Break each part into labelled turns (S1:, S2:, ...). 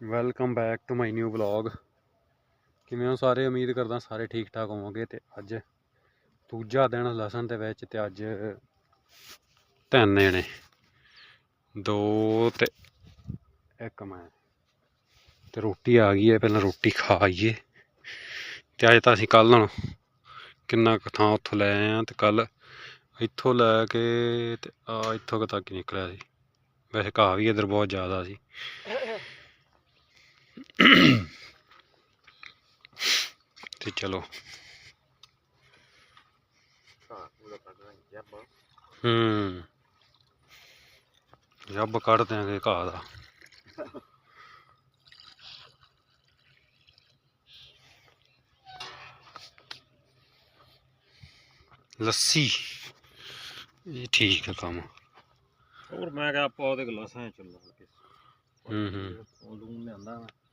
S1: Welcome back to my new vlog ਕਿਵੇਂ ਹੋ ਸਾਰੇ? ਉਮੀਦ ਕਰਦਾ ਸਾਰੇ ਠੀਕ ਠਾਕ ਹੋਵੋਗੇ ਤੇ ਅੱਜ ਦੂਜਾ ਦਿਨ ਲਸਣ ਦੇ ਵਿੱਚ ਤੇ ਅੱਜ ਤਿੰਨ ਨੇ ਦੋ ਤੇ ਇੱਕ ਮੈਂ। ਤੇ ਰੋਟੀ ਆ ਗਈ ਹੈ, ਪਹਿਲਾਂ ਰੋਟੀ ਖਾ ਆਈਏ। ਤੇ ਅੱਜ ਤਾਂ ਅਸੀਂ ਕੱਲ ਹੁਣ ਕਿੰਨਾ ਕੁ ਥਾਂ ਉੱਥੋਂ ਲੈ ਆਏ ਆ ਤੇ ਕੱਲ ਇੱਥੋਂ ਲੈ ਕੇ ਤੇ ਆ ਇੱਥੋਂ ਕੁ ਤੱਕ ਨਿਕਲਿਆ ਸੀ। ਵੈਸੇ ਘਾਹ ਵੀ ਇੱਧਰ ਬਹੁਤ ਜ਼ਿਆਦਾ ਸੀ। ਤੇ ਚਲੋ। ਹੂੰ। ਜੱਬ ਕੱਢ ਦਿਆਂਗੇ ਘਾਹ ਦਾ। ਲੱਸੀ। ਇਹ ਠੀਕ ਹੈ ਕੰਮ।
S2: ਹੋਰ ਮੈਂ ਕਿਹਾ ਆਪਾਂ ਉਹਦੇ ਗਲਾਸਾਂ 'ਚ
S1: ਹੂੰ ਹੂੰ।
S2: ਉਹ ਲੂਣ ਲਿਆਂਦਾ ਮੈਂ।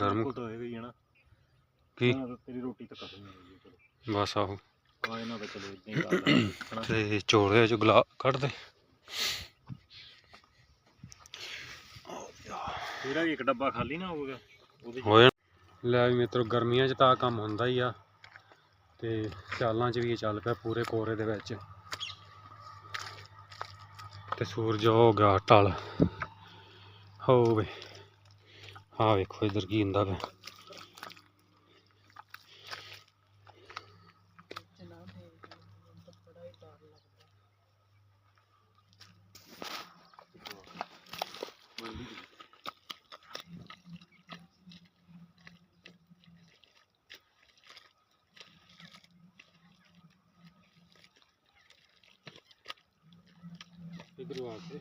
S1: ਗਰਮ
S2: ਤਾਂ ਹੋਏਗਾ ਹੀ ਹੈ ਨਾ।
S1: ਕੀ?
S2: ਹਾਂ, ਤੇਰੀ ਰੋਟੀ ਤਾਂ ਖਤਮ ਹੋ ਗਈ ਚਲੋ।
S1: ਬਸ ਆਹੋ।
S2: ਆ ਇਹਨਾਂ ਦਾ ਚਲੋ ਇਦਾਂ ਹੀ ਕਰ ਲਾਂਗੇ ਹਨਾ।
S1: ਤੇ ਚੋਲੇ ਚ ਗਲਾ ਕੱਢ ਦੇ।
S2: ਤੇਰਾ ਵੀ ਇੱਕ ਡੱਬਾ ਖਾਲੀ ਨਾ ਹੋਊਗਾ। ਉਹਦੇ 'ਚ
S1: ਹੋਏ ਲੈ ਵੀ ਮਿੱਤਰੋ ਗਰਮੀਆਂ 'ਚ ਤਾਂ ਆਹ ਕੰਮ ਹੁੰਦਾ ਹੀ ਆ। ਤੇ ਸਿਆਲਾਂ 'ਚ ਵੀ ਇਹ ਚੱਲ ਪਿਆ ਪੂਰੇ ਕੋਰੇ ਦੇ ਵਿੱਚ। ਤੇ ਸੂਰਜ ਹੋ ਗਿਆ ਢਲ ਹੋਵੇ ਹਾਂ ਵੇਖੋ ਇਧਰ ਕੀ ਹੁੰਦਾ ਪਿਆ। ਇਧਰ ਆ ਕੇ।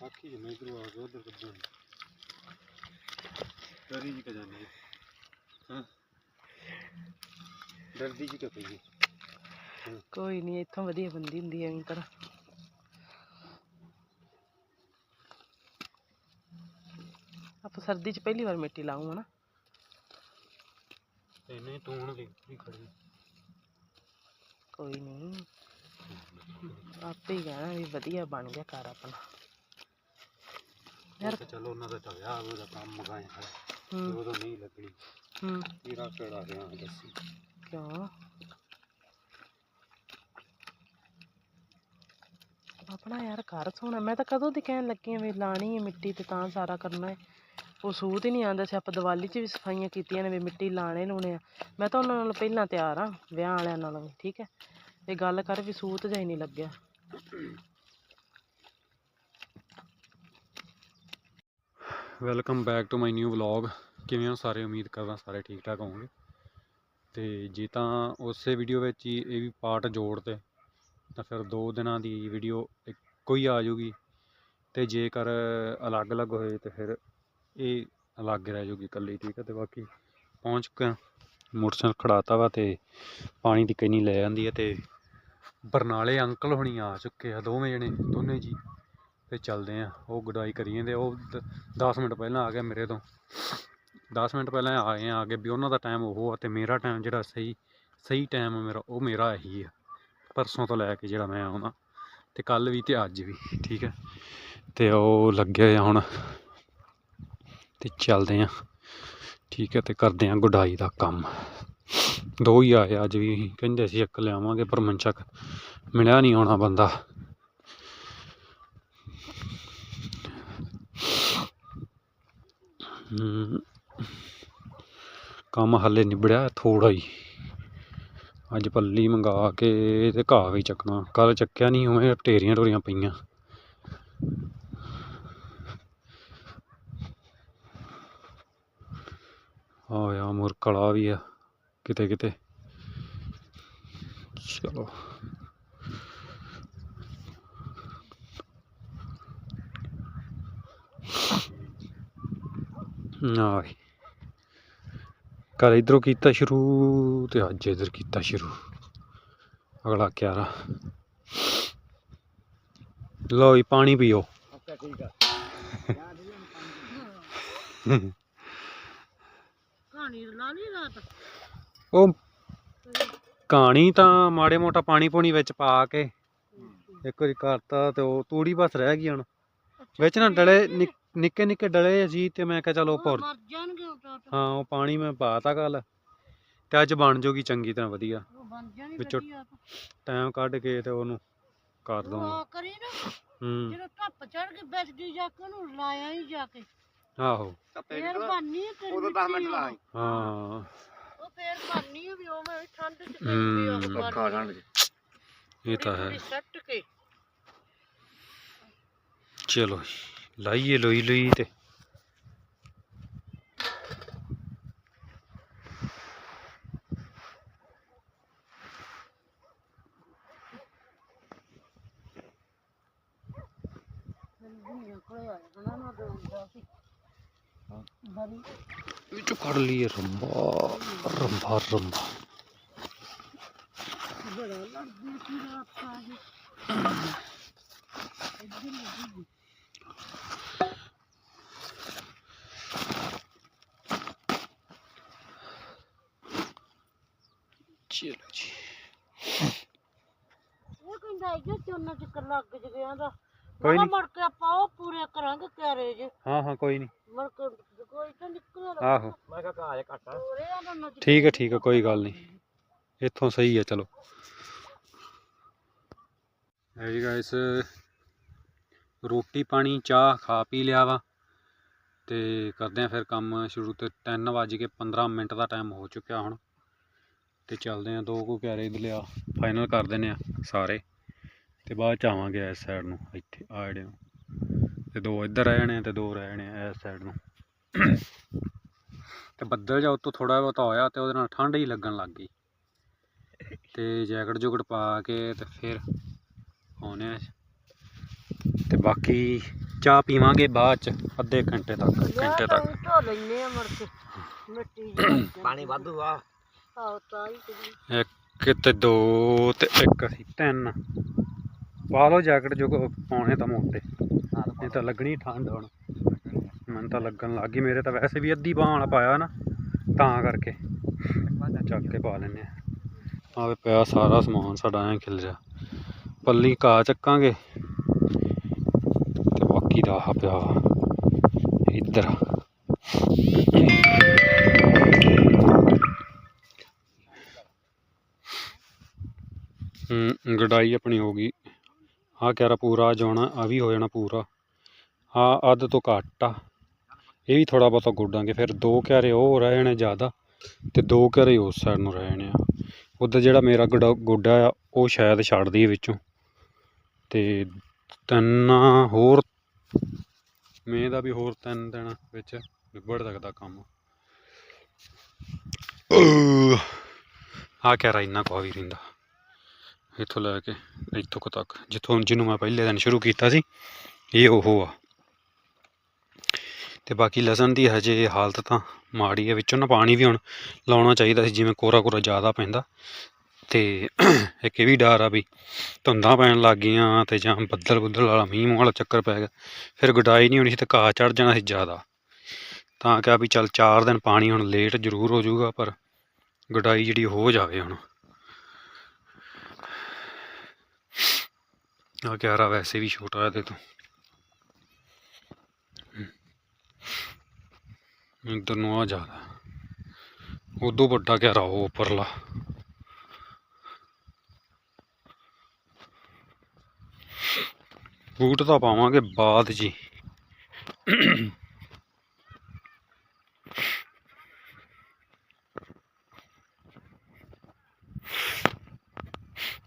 S1: ਆਖੀ ਜਿਵੇਂ ਇਧਰ ਆ ਕੇ ਉਧਰ ਕੱਢਣ ਡਰੀ ਜੀ ਕ ਜਾਂਦੀ ਹੈ। ਹਾਂ ਡਰਦੀ ਜੀ ਕ ਪਈ
S3: ਕੋਈ ਨਹੀਂ ਇੱਥੋਂ ਵਧੀਆ ਬੰਦੀ ਹੁੰਦੀ ਐ ਅੰਕਰ ਆਪਾਂ ਸਰਦੀ 'ਚ ਪਹਿਲੀ ਵਾਰ ਮਿੱਟੀ ਲਾਉਂ ਹਨਾ।
S1: ਇਹਨੇ ਤੂੰ ਹੁਣ ਵੀ ਵੀ ਖੜੀ।
S3: ਕੋਈ ਨਹੀਂ। ਆਪੇ ਹੀ ਕਹਿਣਾ ਵੀ ਵਧੀਆ ਬਣ ਗਿਆ ਘਰ ਆਪਣਾ।
S1: ਯਾਰ ਚਲੋ ਉਹਨਾਂ ਦਾ ਤਾਂ ਵਿਆਹ ਉਹਦਾ ਕੰਮ ਮਗਾਇਆ ਹੈ। ਉਦੋਂ ਨਹੀਂ ਲੱਗਣੀ
S3: ਹੂੰ।
S1: ਤੇਰਾ ਕਿਹੜਾ ਰਿਹਾ ਦੱਸੀ।
S3: ਕਿਉਂ? ਆਪਣਾ ਯਾਰ ਘਰ ਸੋਹਣਾ ਮੈਂ ਤਾਂ ਕਦੋਂ ਦੀ ਕਹਿਣ ਲੱਗੀ ਆਂ ਵੀ ਲਾਣੀ ਹੈ ਮਿੱਟੀ ਤੇ ਤਾਂ ਸਾਰਾ ਕਰਨਾ ਹੈ। ਉਹ ਸੂਤ ਹੀ ਨਹੀਂ ਆਉਂਦਾ ਸੀ ਆਪਾਂ ਦੀਵਾਲੀ 'ਚ ਵੀ ਸਫਾਈਆਂ ਕੀਤੀਆਂ ਨੇ ਵੀ ਮਿੱਟੀ ਲਾਣੇ ਲਾਉਣੇ ਆ ਮੈਂ ਤਾਂ ਉਹਨਾਂ ਨਾਲ ਪਹਿਲਾਂ ਤਿਆਰ ਆ ਵਿਆਹ ਵਾਲਿਆਂ ਨਾਲੋਂ ਵੀ ਠੀਕ ਹੈ। ਇਹ ਗੱਲ ਕਰ ਵੀ ਸੂਤ ਜਿਹਾ ਹੀ ਨਹੀਂ ਲੱਗਿਆ।
S1: Welcome back to my new vlog ਕਿਵੇਂ ਹੋ ਸਾਰੇ? ਉਮੀਦ ਕਰਦਾ ਸਾਰੇ ਠੀਕ ਠਾਕ ਹੋਵੋਗੇ। ਤੇ ਜੇ ਤਾਂ ਉਸੇ ਵੀਡੀਓ ਵਿੱਚ ਹੀ ਇਹ ਵੀ ਪਾਰਟ ਜੋੜਦੇ ਤਾਂ ਫਿਰ ਦੋ ਦਿਨਾਂ ਦੀ ਵੀਡੀਓ ਇੱਕੋ ਹੀ ਆ ਜਾਊਗੀ। ਤੇ ਜੇਕਰ ਅਲੱਗ-ਅਲੱਗ ਹੋਏ, ਤੇ ਫਿਰ ਇਹ ਅਲੱਗ ਰਹਿ ਜਾਊਗੀ ਇਕੱਲੀ, ਠੀਕ ਹੈ ਤੇ ਬਾਕੀ ਪਹੁੰਚ ਕੇ ਮੋਟਰਸਾਈਕਲ ਖੜਾਤਾ ਵਾ ਤੇ ਪਾਣੀ ਦੀ ਕੈਨੀ ਲੈ ਜਾਂਦੀ ਹੈ ਤੇ ਬਰਨਾਲੇ ਅੰਕਲ ਹੁਣੀ ਆ ਚੁੱਕੇ ਆ, ਦੋਵੇਂ ਜਣੇ, ਦੋਨੇ ਜੀ। ਤੇ ਚੱਲਦੇ ਆ, ਉਹ ਗੁਡਾਈ ਕਰੀ ਜਾਂਦੇ ਉਹ 10 ਮਿੰਟ ਪਹਿਲਾਂ ਆ ਗਿਆ ਮੇਰੇ ਤੋਂ। 10 ਮਿੰਟ ਪਹਿਲਾਂ ਆਏ ਆ ਅੱਗੇ ਵੀ ਉਹਨਾਂ ਦਾ ਟਾਈਮ ਉਹ ਆ ਤੇ ਮੇਰਾ ਟਾਈਮ ਜਿਹੜਾ ਸਹੀ ਸਹੀ ਟਾਈਮ ਮੇਰਾ, ਉਹ ਮੇਰਾ ਇਹੀ ਆ। ਪਰਸੋਂ ਤੋਂ ਲੈ ਕੇ ਜਿਹੜਾ ਮੈਂ ਆਉਣਾ, ਤੇ ਕੱਲ ਵੀ ਤੇ ਅੱਜ ਵੀ, ਠੀਕ ਹੈ ਤੇ ਉਹ ਲੱਗੇ ਆ ਹੁਣ, ਤੇ ਚੱਲਦੇ ਆ। ਠੀਕ ਹੈ ਤੇ ਕਰਦੇ ਆ ਗੁਡਾਈ ਦਾ ਕੰਮ। ਦੋ ਹੀ ਆਏ ਅੱਜ ਵੀ ਅਸੀਂ। ਕਹਿੰਦੇ ਸੀ ਇੱਕ ਲਿਆਵਾਂਗੇ, ਪਰ ਮਨਚਕ ਮਿਲਿਆ ਨਹੀਂ ਆਉਣਾ ਬੰਦਾ। ਕੰਮ ਹਾਲੇ ਨਿਬੜਿਆ ਥੋੜਾ ਹੀ। ਅੱਜ ਪੱਲੀ ਮੰਗਾ ਕੇ ਤੇ ਘਾਹ ਵੀ ਚੱਕਣਾ। ਕੱਲ ਚੱਕਿਆ ਨਹੀਂ, ਉਵੇਂ ਢੇਰੀਆਂ ਢੋਰੀਆਂ ਪਈਆਂ। ਆ ਯਾ ਮੁਰਕਲਾ ਵੀ ਆ। ਕਿਤੇ ਕਿਤੇ। ਚਲੋ। ਨਾ ਵੀ। ਕੱਲ ਇਧਰੋਂ ਕੀਤਾ ਸ਼ੁਰੂ ਤੇ ਅੱਜ ਇਧਰ ਕੀਤਾ ਸ਼ੁਰੂ। ਅਗਲਾ ਕਿਆਰਾ। ਲਓ ਜੀ ਪਾਣੀ ਪੀਓ।
S2: ਅੱਛਾ ਠੀਕ ਆ।
S3: ਕਹਾਣੀ ਲਾ ਲਈ ਰਾਤ।
S1: ਉਹ ਕਹਾਣੀ ਤਾਂ ਮਾੜੇ ਮੋਟਾ ਪਾਣੀ ਪੂਣੀ ਵਿੱਚ ਪਾ ਕੇ ਇੱਕ ਵਾਰੀ ਕਰਤਾ ਤੇ ਉਹ ਤੂੜੀ ਬਸ ਰਹਿ ਗਈ ਹੁਣ। ਵਿੱਚ ਨਾ ਡਲੇ ਨਿੱਕ- ਨਿੱਕੇ ਨਿੱਕੇ ਡਲੇ ਸੀ ਤੇ ਮੈਂ ਕਿਹਾ ਚਲੋ ਭੁਰ
S3: ਮਰ ਜਾਣਗੇ ਉਹ ਤਾਂ।
S1: ਹਾਂ ਉਹ ਪਾਣੀ ਮੈਂ ਪਾਤਾ ਕੱਲ ਤੇ ਅੱਜ ਬਣ ਜੂਗੀ ਚੰਗੀ ਤਰ੍ਹਾਂ ਵਧੀਆ।
S3: ਉਹ ਬਣ ਜਾਣੀ
S1: ਵਿੱਚੋਂ
S3: ਵਧੀਆ
S1: ਟਾਈਮ ਕੱਢ ਕੇ ਤੇ ਉਹਨੂੰ ਕਰ ਦਵਾਂਗਾ
S3: ਉਹ ਕਰੀ ਨਾ।
S1: ਹੂੰ।
S3: ਜਦੋਂ ਧੁੱਪ ਚੜ ਕੇ ਬੈਠਦੀ ਜਾ ਕੇ ਉਹਨੂੰ ਲਾਇਆ ਹੀ ਜਾ ਕੇ।
S1: ਆਹੋ।
S3: ਫੇਰ ਬਣਨੀ ਹੈ ਤੇਰੀ
S4: ਉਦੋਂ 10 ਮਿੰਟ
S3: ਮਿੱਟੀ
S4: ਲਾ
S3: ਉਹ।
S1: ਹਾਂ।
S3: ਫੇਰ ਬਣਨੀ ਹੈ ਵੀ ਉਹ ਮੈਂ ਠੰਡ ਚ
S1: ਹੂੰ।
S3: ਪੈਂਦੀ ਉਹ
S4: ਔਖਾ
S3: ਬਣਨੀ
S4: ਠੰਡ ਚ।
S1: ਇਹ ਤਾਂ ਹੈ।
S3: ਪੂਰੀ ਸੱਟ ਕੇ।
S1: ਚਲੋ ਜੀ, ਲਾਈਏ ਲੋਈ ਲੋਈ ਤੇ।
S3: ਦੁਨੀਆ ਕੋਲੇ ਆਇਆ ਨਾ
S1: ਵਿੱਚੋਂ ਕੱਢ ਲਈਏ ਰੰਬਾ ਰੰਬਾ ਰੰਬਾ।
S3: ਬੜਾ ਲੜਦੀ ਸੀ ਰਾਤ ਆ ਇਹ
S1: ਚਲੋ ਜੀ।
S3: ਇਹ ਕਹਿੰਦਾ ਇਹ ਚੋਨਾ ਚੱਕਰ ਲੱਗ ਜ ਗਿਆ
S1: ਕੋਈ
S3: ਮੈਂ
S1: ਨੀ।
S3: ਮੜ ਕੇ ਆਪਾਂ ਉਹ ਪੂਰੇ ਕਰਾਂਗੇ ਕਿਆਰੇ ਜੇ
S1: ਹਾਂ ਹਾਂ ਕੋਈ ਨਹੀਂ
S3: ਮੜ ਕੇ ਕੋਈ ਤਾਂ ਨਿਕਲਿਆ
S1: ਆਹੋ।
S4: ਮੈਂ ਕਿਹਾ ਘਾਹ ਜਿਹਾ ਘੱਟ
S3: ਪੂਰੇ ਆ ਨਾ
S1: ਠੀਕ ਹੈ ਠੀਕ ਹੈ ਕੋਈ ਗੱਲ ਨਹੀਂ ਇੱਥੋਂ ਸਹੀ ਹੈ ਚਲੋ। ਹੈ ਜੀ ਗਾਇਸ ਰੋਟੀ ਪਾਣੀ ਚਾਹ ਖਾ ਪੀ ਲਿਆ ਵਾ। ਤੇ ਕਰਦੇ ਆ ਫਿਰ ਕੰਮ ਸ਼ੁਰੂ ਤੇ 3 ਵੱਜ ਕੇ 15 ਮਿੰਟ ਦਾ ਟਾਈਮ ਹੋ ਚੁੱਕਿਆ ਹੁਣ। ਤੇ ਚੱਲਦੇ ਆ ਦੋ ਕੁ ਪਿਆਰੇ ਇਧਰ ਲਿਆ। ਫਾਈਨਲ ਕਰ ਦਿੰਨੇ ਆ ਸਾਰੇ। ਤੇ ਬਾਅਦ ਚ ਆਵਾਂਗੇ ਇਸ ਸਾਈਡ ਨੂੰ ਇੱਥੇ ਆ ਜਿਹੜੇ ਨੂੰ ਤੇ ਦੋ ਇੱਧਰ ਰਹਿ ਜਾਣੇ ਆ ਤੇ ਦੋ ਰਹਿ ਜਾਣੇ ਆ ਇਸ ਸਾਈਡ ਨੂੰ। ਤੇ ਬੱਦਲ ਜਾ ਉੱਤੋਂ ਥੋੜਾ ਬਹੁਤਾ ਹੋਇਆ ਤੇ ਉਹਦੇ ਨਾਲ ਠੰਡ ਹੀ ਲੱਗਣ ਲੱਗ ਗਈ। ਤੇ ਜੈਕਟ ਜੁਕਟ ਪਾ ਕੇ ਤੇ ਫਿਰ ਆਉਨੇ ਆ। ਤੇ ਬਾਕੀ ਚਾਹ ਪੀਵਾਂਗੇ ਬਾਅਦ ਚ ਅੱਧੇ ਘੰਟੇ ਤੱਕ ਘੰਟੇ ਤੱਕ।
S3: ਧੋ ਲੈਨੇ ਆ ਮੜ ਕੇ ਮਿੱਟੀ ਜਿਹੀ
S4: ਪਾਣੀ ਵਾਧੂ ਆ।
S3: ਤਾਂ ਹੀ
S1: ਇੱਕ ਤੇ ਦੋ ਤੇ ਇੱਕ ਸੀ ਤਿੰਨ। ਪਾ ਲਓ ਜੈਕਟ ਜੋ ਪਾਉਣੇ ਤਾਂ ਮੋਟੇ। ਇਹ ਤਾਂ ਲੱਗਣੀ ਠੰਡ ਹੁਣ। ਮੈਨੂੰ ਤਾਂ ਲੱਗਣ ਲੱਗ ਗਈ ਮੇਰੇ ਤਾਂ ਵੈਸੇ ਵੀ ਅੱਧੀ ਬਾਂਹ ਵਾਲਾ ਪਾਇਆ ਨਾ ਤਾਂ ਕਰਕੇ। ਚੱਕ ਕੇ ਪਾ ਲੈਨੇ ਆ ਆਵੇ ਪਿਆ ਸਾਰਾ ਸਮਾਨ ਸਾਡਾ ਐਂ ਖਿਲ ਰਿਹਾ ਪੱਲੀ ਘਾਹ ਚੱਕਾਂਗੇ। ਤੇ ਬਾਕੀ ਦਾ ਆਹ ਪਿਆ। ਇੱਧਰ। ਹੂੰ ਗਡਾਈ ਆਪਣੀ ਹੋ ਗਈ। ਆਹ ਕਿਹੜਾ ਪੂਰਾ ਆ ਜਾਣਾ ਆ ਵੀ ਹੋ ਜਾਣਾ ਪੂਰਾ। ਆ ਅੱਧ ਤੋਂ ਘੱਟ ਆ। ਇਹ ਵੀ ਥੋੜਾ ਬਹੁਤਾ ਗੋਡਾਂਗੇ ਫਿਰ ਦੋ ਕਿਆਰੇ ਉਹ ਰਹਿ ਜਾਣੇ ਜ਼ਿਆਦਾ ਤੇ ਦੋ ਕਿਆਰੇ ਉਸ ਸਾਈਡ ਨੂੰ ਰਹਿ ਜਾਣੇ ਆ। ਉੱਧਰ ਜਿਹੜਾ ਮੇਰਾ ਗੋਡਾ ਗੋਡਾ ਆ, ਉਹ ਸ਼ਾਇਦ ਛੱਡ ਦਈਏ ਵਿੱਚੋਂ। ਤੇ ਤਿੰਨ ਹੋਰ, ਮੇ ਦਾ ਵੀ ਹੋਰ ਤਿੰਨ ਦਿਨ ਵਿੱਚ ਨਿਬੜ ਸਕਦਾ ਕੰਮ। ਆ ਕਿਆ ਇੰਨਾ ਕੋ ਵੀ ਰਹਿੰਦਾ। ਇੱਥੋਂ ਲੈ ਕੇ ਇੱਥੋਂ ਕੁ ਤੱਕ, ਜਿੱਥੋਂ ਜਿਹਨੂੰ ਮੈਂ ਪਹਿਲੇ ਦਿਨ ਸ਼ੁਰੂ ਕੀਤਾ ਸੀ, ਇਹ ਉਹ ਆ। ਤੇ ਬਾਕੀ ਲਸਣ ਦੀ ਹਜੇ ਹਾਲਤ ਤਾਂ ਮਾੜੀ ਹੈ ਵਿੱਚੋਂ ਨਾ ਪਾਣੀ ਵੀ ਹੁਣ ਲਾਉਣਾ ਚਾਹੀਦਾ ਸੀ, ਜਿਵੇਂ ਕੋਰਾ ਕੋਰਾ ਜ਼ਿਆਦਾ ਪੈਂਦਾ। ਤੇ ਇੱਕ ਇਹ ਵੀ ਡਰ ਆ ਵੀ ਧੁੰਦਾਂ ਪੈਣ ਲੱਗ ਗਈਆਂ ਤੇ ਜਾਂ ਬੱਦਲ ਬੁੱਦਲ ਵਾਲਾ ਮੀਂਹ ਮੂੰਹ ਵਾਲਾ ਚੱਕਰ ਪੈ ਗਿਆ, ਫਿਰ ਗੁਡਾਈ ਨਹੀਂ ਹੋਣੀ ਸੀ ਤੇ ਘਾਹ ਚੜ ਜਾਣਾ ਸੀ ਜ਼ਿਆਦਾ। ਤਾਂ ਕਿਹਾ ਵੀ ਚੱਲ 4 ਦਿਨ ਪਾਣੀ ਹੁਣ ਲੇਟ ਜ਼ਰੂਰ ਹੋ ਜਾਊਗਾ, ਪਰ ਗੁਡਾਈ ਜਿਹੜੀ ਹੋ ਜਾਵੇ ਹੁਣ। ਆ ਕਿਆਰਾ ਵੈਸੇ ਵੀ ਛੋਟਾ ਹੈ ਇਹਦੇ ਤੋਂ। ਇੱਧਰ ਨੂੰ ਆ ਜ਼ਿਆਦਾ। ਉਦੋਂ ਵੱਡਾ ਕਿਆਰਾ ਉਹ ਉੱਪਰਲਾ। ਬੂਟ ਤਾਂ ਪਾਵਾਂਗੇ ਬਾਅਦ ਜੀ।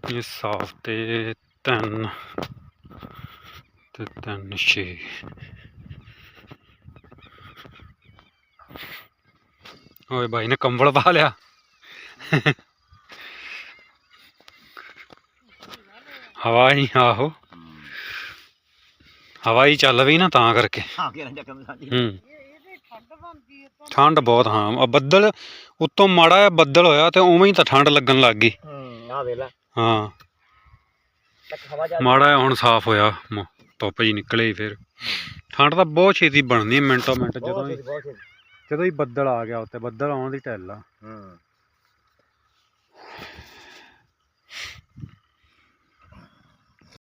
S1: ਇਹ ਸਾਫ਼ ਤੇ ਤਿੰਨ ਤੇ ਤਿੰਨ ਛੇ ਓਏ ਭਾਈ ਨੇ ਕੰਬਲ ਪਾ ਲਿਆ ਹਵਾ ਹੀ ਆਹੋ ਹਵਾ ਹੀ ਚੱਲ ਪਈ ਨਾ ਤਾਂ ਕਰਕੇ।
S4: ਹਾਂ
S3: ਠੰਡ
S1: ਬਹੁਤ ਹਾਂ। ਬੱਦਲ ਉੱਤੋਂ ਮਾੜਾ ਜਿਹਾ ਬੱਦਲ ਹੋਇਆ ਤੇ ਉਵੇਂ ਹੀ ਤਾਂ ਠੰਡ ਲੱਗਣ ਲੱਗ ਗਈ।
S4: ਹੂੰ ਆ ਵੇਲਾ
S1: ਮਾੜਾ ਹੁਣ ਸਾਫ਼ ਹੋਇਆ ਧੁੱਪ ਜੀ ਨਿਕਲੇ ਫਿਰ। ਠੰਡ ਤਾਂ ਬਹੁਤ ਛੇਤੀ ਬਣਦੀ ਹੈ ਮਿੰਟੋ ਮਿੰਟ ਜਦੋਂ ਹੀ ਜਦੋਂ ਹੀ ਬੱਦਲ ਆ ਗਿਆ ਉੱਤੇ ਬੱਦਲ ਆਉਣ ਦੀ ਢਿੱਲ ਆ।
S4: ਹੂੰ।